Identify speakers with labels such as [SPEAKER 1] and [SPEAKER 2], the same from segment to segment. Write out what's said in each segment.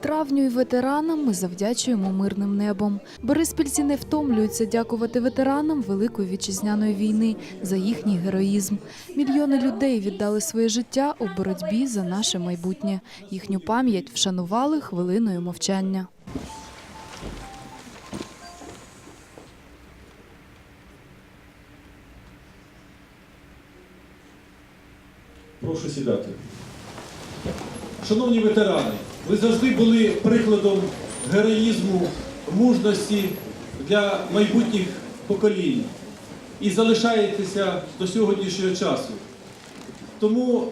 [SPEAKER 1] Травню і ветеранам ми завдячуємо мирним небом. Бориспільці не втомлюються дякувати ветеранам Великої вітчизняної війни за їхній героїзм. Мільйони людей віддали своє життя у боротьбі за наше майбутнє. Їхню пам'ять вшанували хвилиною мовчання.
[SPEAKER 2] Прошу сідати. Шановні ветерани, ви завжди були прикладом героїзму, мужності для майбутніх поколінь і залишаєтеся до сьогоднішнього часу. Тому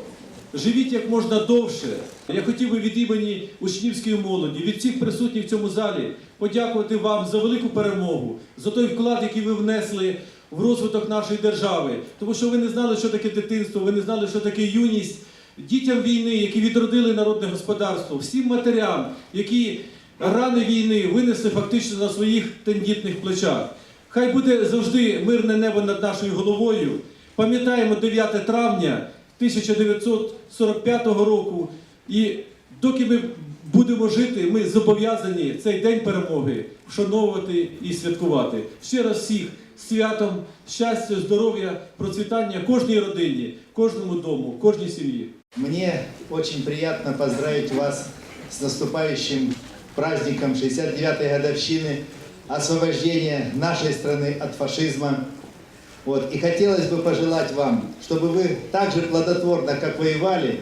[SPEAKER 2] живіть як можна довше. Я хотів би від імені учнівської молоді, від всіх присутніх в цьому залі подякувати вам за велику перемогу, за той вклад, який ви внесли в розвиток нашої держави. Тому що ви не знали, що таке дитинство, ви не знали, що таке юність. Дітям війни, які відродили народне господарство, всім матерям, які рани війни винесли фактично на своїх тендітних плечах. Хай буде завжди мирне небо над нашою головою. Пам'ятаємо 9 травня 1945 року. І доки ми будемо жити, ми зобов'язані цей день перемоги вшановувати і святкувати. Ще раз всіх святом, щастя, здоров'я, процвітання кожній родині, кожному дому, кожній сім'ї.
[SPEAKER 3] Мне очень приятно поздравить вас с наступающим праздником 69-й годовщины освобождения нашей страны от фашизма. Вот. И хотелось бы пожелать вам, чтобы вы так же плодотворно, как воевали,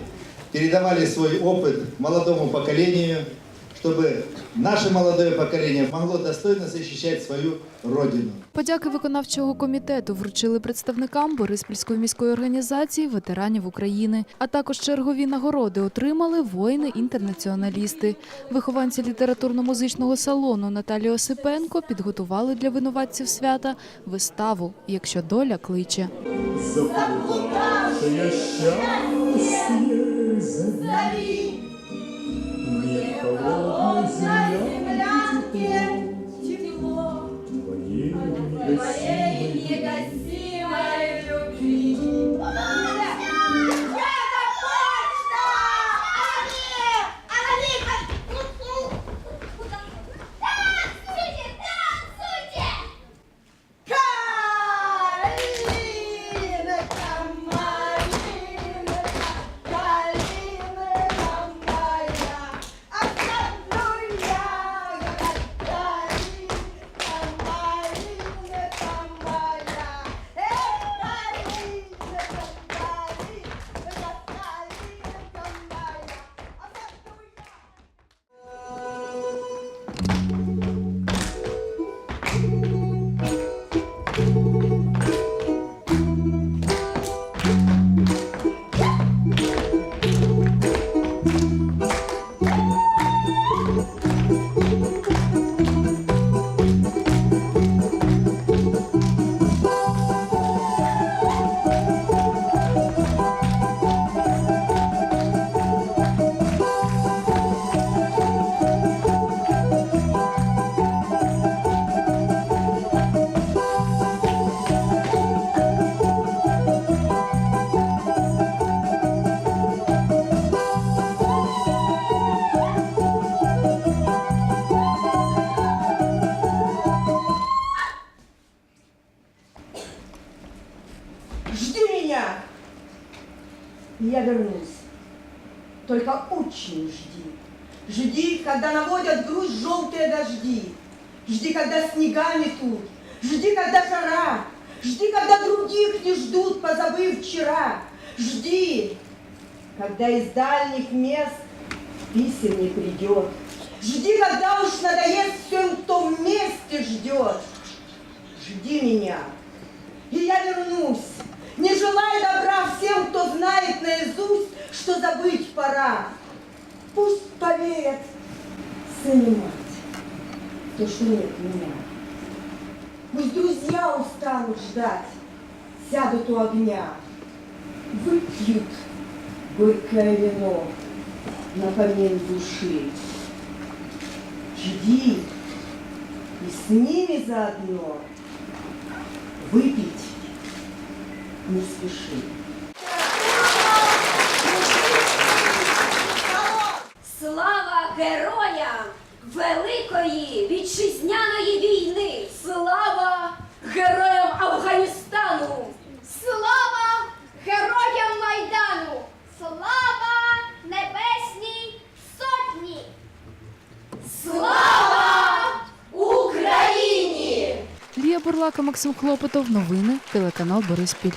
[SPEAKER 3] передавали свой опыт молодому поколению, чтобы наше молодое поколение могло достойно защищать свою Родину.
[SPEAKER 1] Подяки виконавчого комітету вручили представникам Бориспільської міської організації ветеранів України. А також чергові нагороди отримали воїни-інтернаціоналісти. Вихованці літературно-музичного салону Наталії Осипенко підготували для винуватців свята виставу «Якщо доля кличе».
[SPEAKER 4] Заблудавшее счастье зови.
[SPEAKER 5] Thank you. Я вернусь. Только очень жди. Жди, когда наводят грусть желтые дожди. Жди, когда снега метут. Жди, когда жара. Жди, когда других не ждут, позабыв вчера. Жди, когда из дальних мест писем не придет. Жди, когда уж надоест всем, кто вместе ждет. Жди меня, и я вернусь, не желая добра всем, пора. Пусть поверят сын и мать, то, что нет меня. Пусть друзья устанут ждать, сядут у огня, выпьют горькое вино на помин души. Жди, и с ними заодно выпить не спеши.
[SPEAKER 6] Великої вітчизняної війни!
[SPEAKER 5] Слава героям Афганістану!
[SPEAKER 6] Слава героям Майдану! Слава Небесній Сотні! Слава Україні!
[SPEAKER 1] Лія Бурлака, Максим Хлопотов. Новини телеканал Бориспіль.